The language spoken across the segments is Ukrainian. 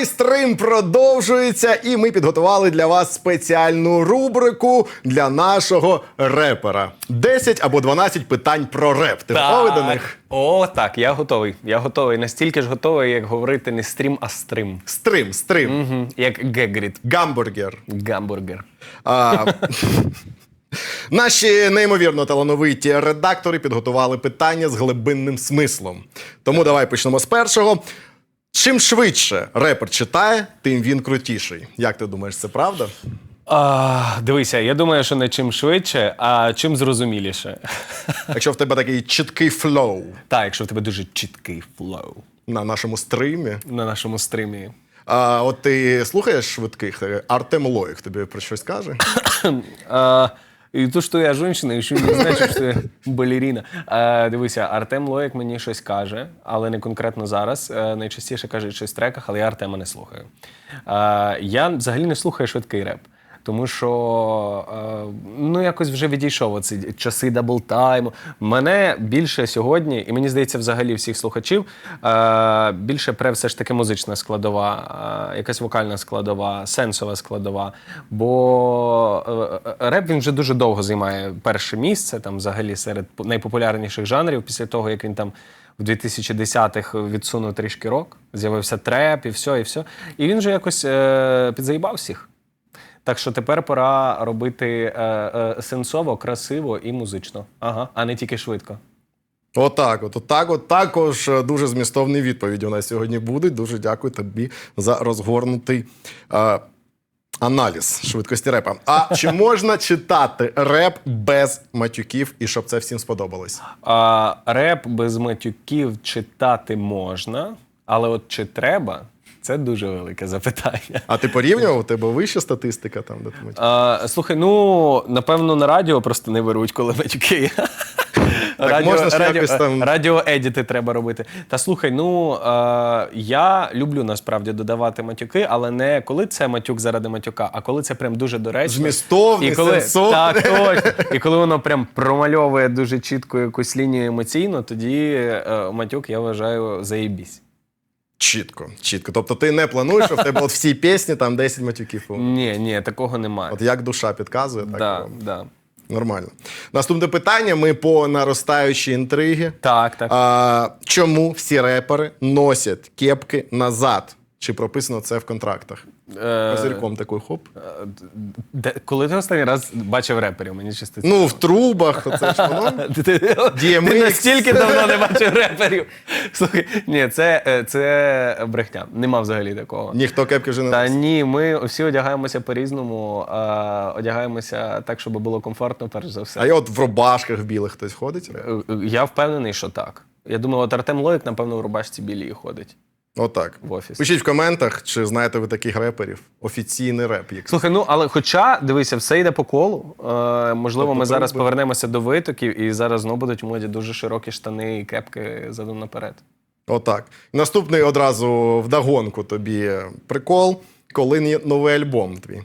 Ранковий стрим продовжується, і ми підготували для вас спеціальну рубрику для нашого репера. 10 або 12 питань про реп. Ти готовий до них? О, так, я готовий. Я готовий. Настільки ж готовий, як говорити не стрім, а стрим. Стрим, стрим. Мгм. Як Гегріт. Гамбургер. Гамбургер. А, Наші неймовірно талановиті редактори підготували питання з глибинним смислом. Тому давай почнемо з першого. Чим швидше репер читає, тим він крутіший. Як ти думаєш, це правда? А, дивися, я думаю, що не чим швидше, а чим зрозуміліше. Якщо в тебе такий чіткий флоу Так, якщо в тебе дуже чіткий флоу на нашому стримі. на нашому стрімі. А от ти слухаєш швидких? Артем Лоїк тобі про щось каже? А, і то, що я жінка, і що не значить, що я балеріна. А, дивися, Артем Лоєк мені щось каже, але не конкретно зараз. Е, Найчастіше каже щось в треках, але я Артема не слухаю. А, я взагалі не слухаю швидкий реп. Тому що е, ну якось вже відійшов оці часи даблтайму. Мене більше сьогодні, і мені здається, взагалі всіх слухачів е, більше пре все ж таки музична складова, е, якась вокальна складова, сенсова складова. Бо реп він вже дуже довго займає перше місце, там взагалі серед найпопулярніших жанрів після того, як він там. В 2010-х відсунув трішки рок, з'явився треп і все, і все. І він же якось е, підзаїбав всіх. Так що тепер пора робити е, е, сенсово, красиво і музично. Ага, а не тільки швидко. Отак, от, отак, от також е, дуже змістовні відповіді у нас сьогодні будуть. Дуже дякую тобі за розгорнутий е, аналіз швидкості репа. А чи можна читати реп без матюків і щоб це всім сподобалось? А, реп без матюків читати можна, але от чи треба, це дуже велике запитання. А ти порівнював у тебе вища статистика там, де ти матюки? А, слухай, ну напевно на радіо просто не беруть, коли матюки. можна радіо, якось там- радіоедіти треба робити. Та слухай, ну е, я люблю насправді додавати матюки, але не коли це матюк заради матюка, а коли це прям дуже доречно. Змістовний, і коли. Так, точно. І коли воно прям промальовує дуже чітко якусь лінію емоційно, тоді е, матюк я вважаю заєбісь. Чітко, чітко. Тобто ти не плануєш, що в тебе от всі пісні там 10 матюків. Ні, ні, такого немає. От як душа підказує, так да, воно. да. нормально. Наступне питання: ми по наростаючій інтриги. Так, так. А, чому всі репери носять кепки назад? Чи прописано це в контрактах? Е, Козирьком такий хоп. Де, коли ти останній раз бачив реперів? Мені чисто Ну, в трубах, оце ж воно. ти, ти, DMX. ти настільки давно не бачив реперів. Слухай, ні, це, е, це брехня. Нема взагалі такого. Ніхто кепки вже не Та носить. ні, ми всі одягаємося по-різному, а, одягаємося так, щоб було комфортно, перш за все. А я от в рубашках в білих хтось ходить. Е, е, Я впевнений, що так. Я думаю, от Артем Лоїк, напевно, в рубашці білій ходить Отак. в офіс. Пишіть в коментах, чи знаєте ви таких реперів. Офіційний реп. Як... Слухай, ну але хоча дивися, все йде по колу. Е, можливо, Тобто ми зараз труби. повернемося до витоків, і зараз знову будуть в моді дуже широкі штани і кепки задом наперед. Отак. Наступний одразу вдогонку тобі прикол, коли є новий альбом твій.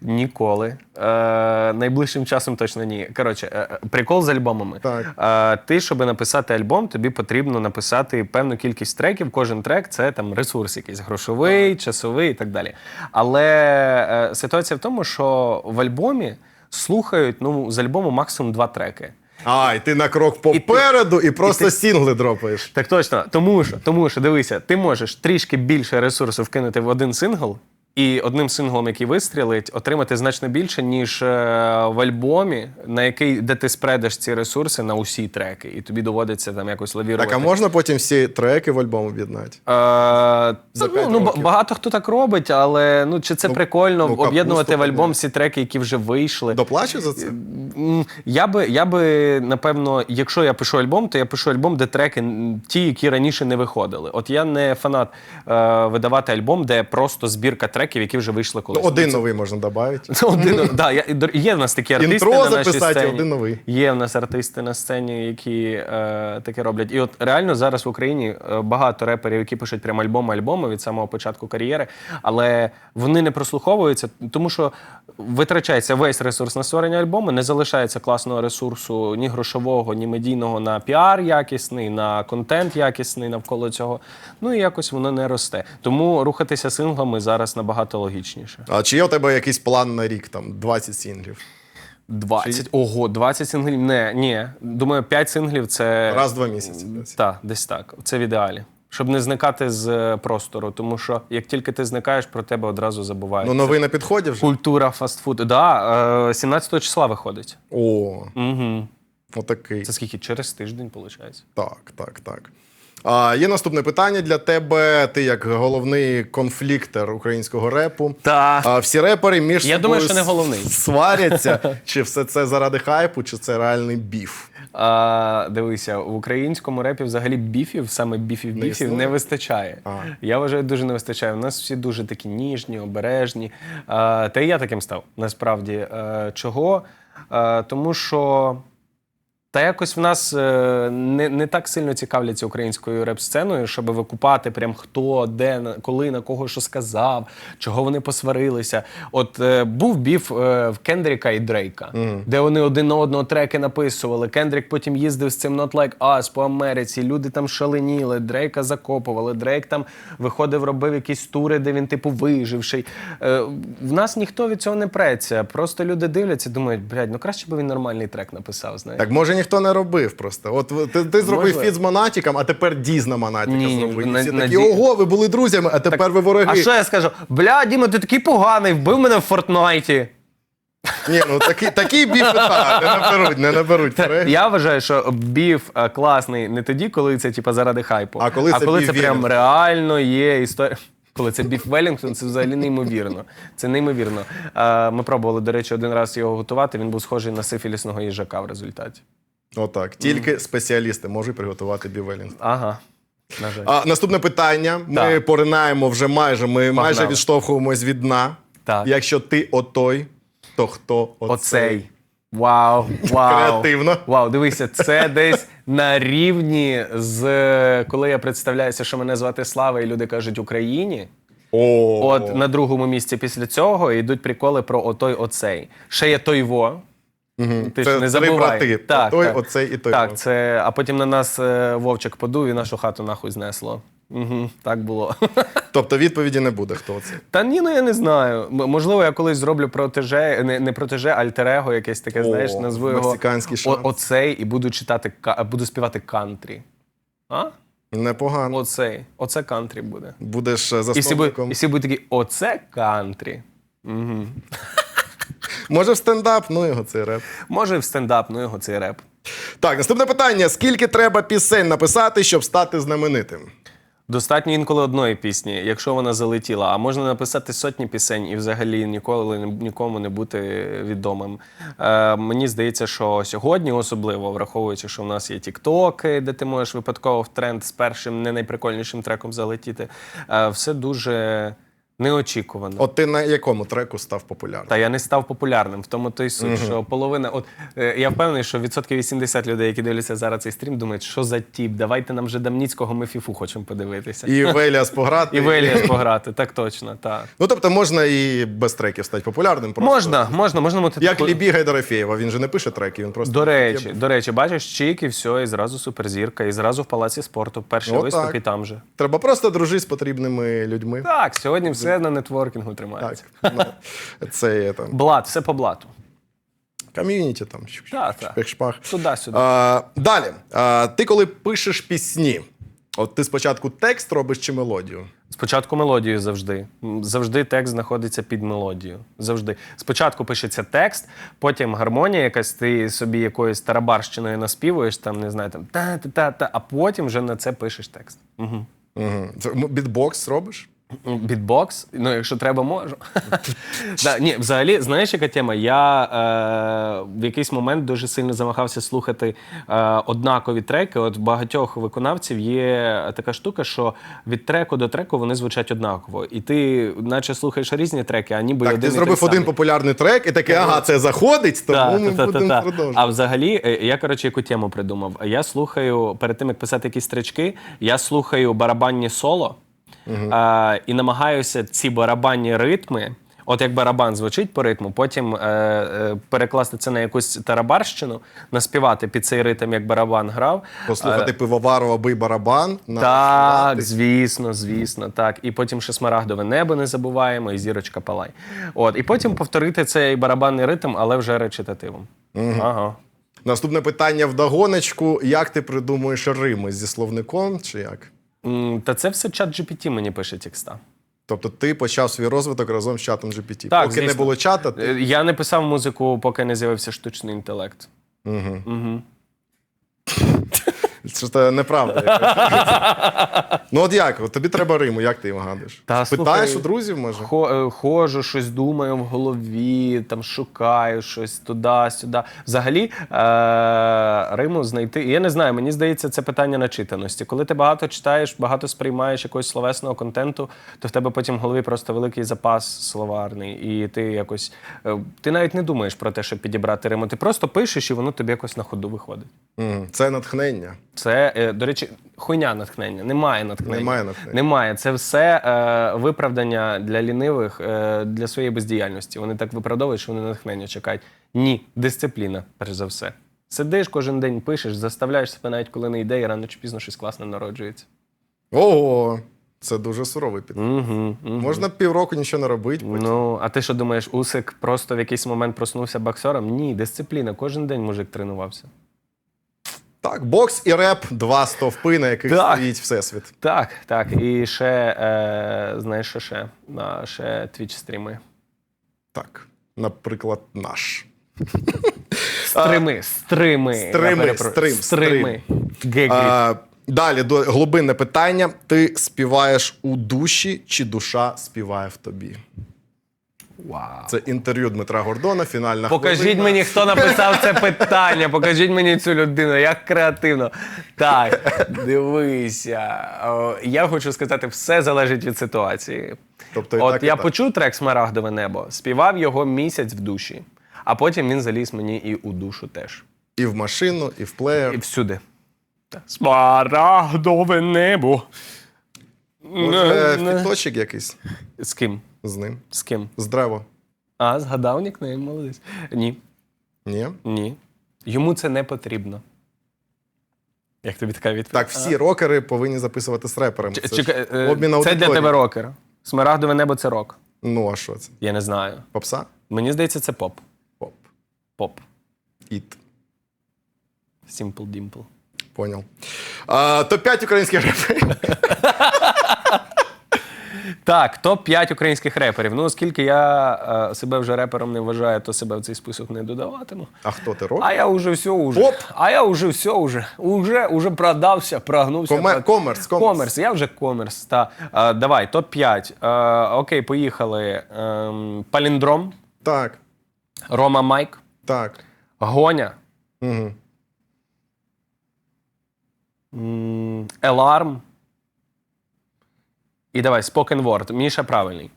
Ніколи. Е, найближчим часом точно ні. Коротше, е, е, прикол з альбомами. Так. Е, ти, щоб написати альбом, тобі потрібно написати певну кількість треків. Кожен трек це там ресурс, якийсь грошовий, часовий і так далі. Але е, ситуація в тому, що в альбомі слухають ну, з альбому максимум два треки. А, і ти на крок попереду і просто сінгли дропаєш. Так точно, тому що, тому що дивися, ти можеш трішки більше ресурсу вкинути в один сингл, і одним синглом, який вистрілить, отримати значно більше, ніж е, в альбомі, на який де ти спредеш ці ресурси на усі треки, і тобі доводиться там якось лавірувати. Так, а можна потім всі треки в альбом об'єднати? Е, ну, ну, багато хто так робить, але ну чи це Ну, прикольно ну, об'єднувати в альбом всі треки, які вже вийшли. Доплачу за це? Я би, я би, напевно, якщо я пишу альбом, то я пишу альбом, де треки ті, які раніше не виходили. От я не фанат е, видавати альбом, де просто збірка треків. Треків, які вже вийшли колись. Ну, один новий можна додати. Один, да, я, є в нас такі артисти Інтро на нашій записати, сцені. один новий. Є в нас артисти на сцені, які е, таке роблять. І от реально зараз в Україні е, багато реперів, які пишуть прям альбоми-альбоми від самого початку кар'єри, але вони не прослуховуються, тому що витрачається весь ресурс на створення альбому, не залишається класного ресурсу ні грошового, ні медійного на піар якісний, на контент якісний навколо цього. Ну і якось воно не росте. Тому рухатися синглами зараз набагато логічніше. А чи є у тебе якийсь план на рік, там 20 сінглів? 20. Ого, 20 синглів. Не, ні. Думаю, 5 синглів це. Раз в два місяці. Так, десь так. Це в ідеалі. Щоб не зникати з е, простору, тому що як тільки ти зникаєш, про тебе одразу забувають. Ну, новий на підході вже? Культура фастфуду. Да, е, 17 числа виходить. О, Угу. отакий. Це скільки? Через тиждень, виходить. Так, так, так. А, є наступне питання для тебе. Ти як головний конфліктер українського репу. Та. А, всі репери між Я собою думаю, що не головний. сваряться. чи все це заради хайпу, чи це реальний біф? А, дивися, в українському репі взагалі біфів, саме біфів біфів, існує? не вистачає. А. Я вважаю, дуже не вистачає. У нас всі дуже такі ніжні, обережні. А, та й я таким став, насправді. А, чого? А, тому що. Та якось в нас е, не, не так сильно цікавляться українською реп-сценою, щоб викупати прям хто, де, коли, на кого що сказав, чого вони посварилися. От е, був біф е, в Кендріка і Дрейка, де вони один на одного треки написували. Кендрік потім їздив з цим Not Like Us по Америці. Люди там шаленіли, Дрейка закопували. Дрейк там виходив, робив якісь тури, де він типу виживший. Е, в нас ніхто від цього не преться. Просто люди дивляться, думають, блядь, ну краще би він нормальний трек написав. Знаєш. Так може ніхто не робив просто. От ти, ти зробив Можливо. фіт з Монатіком, а тепер дізна Монатіка Ні, зробив. На- всі на такі, Ді- ого, ви були друзями, а тепер ви вороги. А що я скажу? Бля, Діма, ти такий поганий, вбив мене в Фортнайті. Ні, ну такі, такі біфи так, не наберуть, не наберуть. переглядів. Я вважаю, що біф е, класний не тоді, коли це типа заради хайпу, А коли це біф це прям Велінгтон. реально є історія. Коли це біф Велінгтон, це взагалі неймовірно. Це неймовірно. Е, Ми пробували, до речі, один раз його готувати. Він був схожий на сифілісного їжака в результаті. Отак. Тільки спеціалісти можуть приготувати бівелінг. Ага. На жаль. А, наступне питання. Ми Так. поринаємо вже майже. Ми майже відштовхуємось від дна. Так. Якщо ти отой, то хто оцей? Оцей. Вау, вау. Креативно. Вау, дивися, це десь на рівні з коли я представляюся, що мене звати Слава, і люди кажуть Україні. О, От на другому місці після цього йдуть приколи про отой оцей. Ще є той во. Ти Це ж не забувай. брати. Так, Той, так. оцей і той Так, це, а потім на нас е, Вовчик подув і нашу хату нахуй знесло. Угу, так було. Тобто відповіді не буде, хто це. Та ні, ну я не знаю. М- Можливо, я колись зроблю протеже, не, не протеже, альтерего якесь таке, О, знаєш, назву його мексиканський шанс. о- оцей і буду читати ка- буду співати кантрі. А? Непогано. Оцей. Оце кантрі буде. Будеш е, І всі, засновником. і всі будуть такі, оце кантрі. Угу. Може в стендап, ну його цей реп. Може, в стендап, ну його цей реп. Так, наступне питання: скільки треба пісень написати, щоб стати знаменитим? Достатньо інколи одної пісні, якщо вона залетіла. А можна написати сотні пісень і взагалі ніколи нікому не бути відомим. Е, мені здається, що сьогодні, особливо враховуючи, що в нас є тіктоки, де ти можеш випадково в тренд з першим не найприкольнішим треком залетіти. Е, все дуже неочікувано. От ти на якому треку став популярним? Та я не став популярним. В тому той суть, що половина. От е, я впевнений, що відсотків 80 людей, які дивляться зараз цей стрім, думають, що за тіп, давайте нам вже Дамніцького ми фіфу хочемо подивитися. І Веліас пограти. І в Еліас пограти, так точно, так. Ну тобто можна і без треків стати популярним. Просто. Можна, можна, можна бути Як таку- Лібі Гайдарофєєва, він же не пише треки, він просто До речі, до речі, бачиш, чик і все, і зразу суперзірка, і зразу в палаці спорту. Перший Отак. виступ і там же. Треба просто дружити з потрібними людьми. Так, сьогодні все на нетворкінгу тримається. Так. Ну, це є там Блат, все по блату. ком'юніті, там Так, так. шпих-шпах. Туди-сюди. А, далі. А, ти коли пишеш пісні, от ти спочатку текст робиш чи мелодію? Спочатку мелодію завжди. Завжди текст знаходиться під мелодію. Завжди. Спочатку пишеться текст, потім гармонія, якась ти собі якоюсь тарабарщиною наспівуєш, там, не знаю, там та-та-та, а потім вже на це пишеш текст. Угу. Угу. Це, м, бітбокс робиш? Бітбокс, ну якщо треба, можу. да, ні, взагалі, знаєш, яка тема? Я е, в якийсь момент дуже сильно замахався слухати е, однакові треки. От багатьох виконавців є така штука, що від треку до треку вони звучать однаково. І ти, наче слухаєш різні треки, а ніби Так, один ти зробив один самий. популярний трек, і такий, ага, це заходить, тому Та, ми та, та, будемо та. продовжувати. А взагалі, е, я коротше яку тему придумав. Я слухаю перед тим, як писати якісь стрічки, я слухаю барабанні соло е, і намагаюся ці барабанні ритми. От як барабан звучить по ритму, потім е, е, перекласти це на якусь тарабарщину, наспівати під цей ритм, як барабан грав. Послухати пивоварова бий барабан. на- Так, звісно, звісно, так. І потім ще смарагдове небо не забуваємо, і зірочка палай. От, і потім повторити цей барабанний ритм, але вже речитативом. Ага. Наступне питання вдогоночку. Як ти придумуєш рими зі словником чи як? М, Та це все чат GPT мені пише текста. Тобто ти почав свій розвиток разом з чатом GPT. Так, Поки не звісно. було чата, ти... Е, Я не писав музику, поки не з'явився штучний інтелект. Це ж неправда. якась. ну от як? От тобі треба Риму, як ти його гадаєш? Та, Питаєш слухай, у друзів, може? Хо, е, ходжу, щось думаю в голові, там шукаю щось туди-сюди. Взагалі, е- Риму знайти. Я не знаю, мені здається, це питання начитаності. Коли ти багато читаєш, багато сприймаєш якогось словесного контенту, то в тебе потім в голові просто великий запас словарний. І ти якось. е, ти навіть не думаєш про те, щоб підібрати Риму. Ти просто пишеш, і воно тобі якось на ходу виходить. Мгм. Це натхнення. Це, е, до речі, хуйня натхнення. Немає натхнення. Немає натхнення. Немає. Це все е, виправдання для лінивих е, для своєї бездіяльності. Вони так виправдовують, що вони натхнення чекають. Ні, дисципліна, перш за все. Сидиш кожен день, пишеш, заставляєш себе навіть коли не йде, і рано чи пізно щось класне народжується. Ого, це дуже суровий підхід. Угу, угу. Можна півроку нічого не робити. потім. Ну, а ти що думаєш, Усик просто в якийсь момент проснувся боксером? Ні, дисципліна. Кожен день мужик тренувався. Так, бокс і реп два стовпи, на яких Так. стоїть всесвіт. Так, так. І ще, е, знаєш, що ще? А, ще твіч стріми. Так, наприклад, наш. Стрими, стрими. Стрими, стрим, стрими. Далі глибинне питання. Ти співаєш у душі, чи душа співає в тобі? Це інтерв'ю Дмитра Гордона, фінальна Покажіть хвилина. мені, хто написав це питання. Покажіть мені цю людину, як креативно. Так, дивися. О, Я хочу сказати, все залежить від ситуації. Тобто і От так, і я так. почув трек Смарагдове небо, співав його місяць в душі, а потім він заліз мені і у душу теж. І в машину, і в плеєр. І всюди. Смарагдове небо. Може, фіточок якийсь З ким? З ним. З ким? З древа. А, згадав нікнейм, молодець. Ні. Ні? Ні. Йому це не потрібно. Як тобі така відповідь? Так, всі рокери повинні записувати з реперами. Це, ж Чекай, е, обмін це для тебе рокер. Смарагдове небо це рок. Ну, а що це? Я не знаю. Попса? Мені здається, це поп. Поп. Поп. Іт. Simple Dimple. Понял. А, топ-5 українських реперів. Так, топ-5 українських реперів. Ну, оскільки я е, себе вже репером не вважаю, то себе в цей список не додаватиму. А хто ти рок? А я уже все уже. Оп! А я уже все уже. Уже, уже продався, прогнувся. Коме- Прод- комерс, комерс. комерс. Я вже комерс. Та. Е, давай, топ-5. Е, окей, поїхали. Ем, Паліндром, Так, Рома Майк, так. Гоня, Угу. Еларм. І давай, Spoken Word. Міша правильний.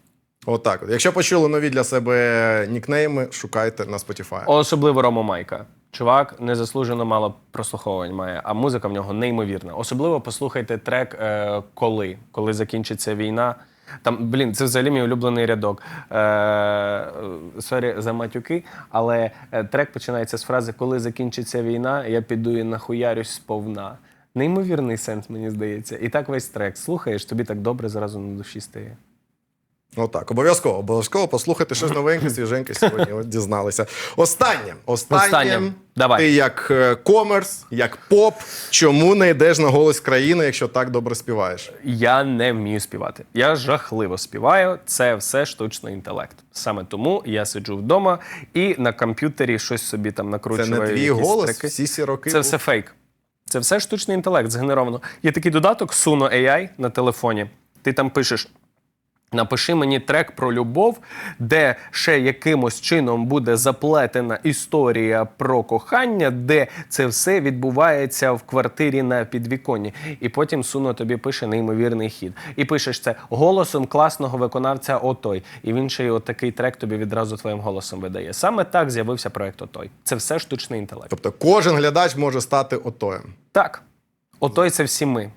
Отак. От. Якщо почули нові для себе нікнейми, шукайте на Spotify. Особливо Рома Майка. Чувак незаслужено мало прослуховувань має, а музика в нього неймовірна. Особливо послухайте трек е, Коли, коли закінчиться війна. Там, блін, це взагалі мій улюблений рядок. Е, е, Сорі за матюки, але е, трек починається з фрази Коли закінчиться війна, я піду і нахуярюсь сповна. Неймовірний сенс, мені здається. І так весь трек. Слухаєш, тобі так добре зразу на душі стає. Отак, обов'язково, обов'язково послухайте щось новеньке, свіженьке сьогодні. От дізналися. Останнє. Останнє. Останнє. Давай. Ти як е, комерс, як поп. Чому не йдеш на голос країни, якщо так добре співаєш? Я не вмію співати. Я жахливо співаю. Це все штучний інтелект. Саме тому я сиджу вдома і на комп'ютері щось собі там Це не твій голос треки. всі ці роки. Це все фейк. Це все штучний інтелект згенеровано. Є такий додаток Suno AI на телефоні. Ти там пишеш Напиши мені трек про любов, де ще якимось чином буде заплетена історія про кохання, де це все відбувається в квартирі на підвіконні. І потім суно тобі пише неймовірний хід. І пишеш це голосом класного виконавця Отой. І він ще й отакий трек тобі відразу твоїм голосом видає. Саме так з'явився проект Отой. Це все штучний інтелект. Тобто кожен глядач може стати отоєм. Так, Отой це всі ми.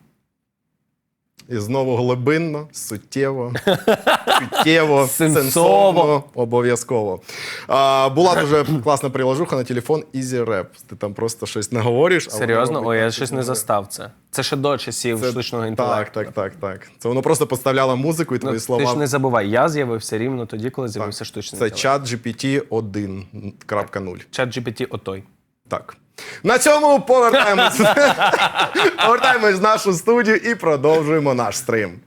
І знову глибинно, суттєво, чуттєво, Сенсово. сенсовно, обов'язково. А, була дуже класна приложуха на телефон Easy Rap. Ти там просто щось наговориш. а Серйозно? Ой, я щось не застав це. Це ще до часів Це- штучного Так, інтелекту. так, так, так. Це воно просто поставляло музику і твої Ну, слова. Ти ж не забувай, я з'явився рівно тоді, коли з'явився штучний Це інтелект. чат GPT 1.0. Чат GPT отой. Так. На цьому повертаємось. повертаємось в нашу студію і продовжуємо наш стрим.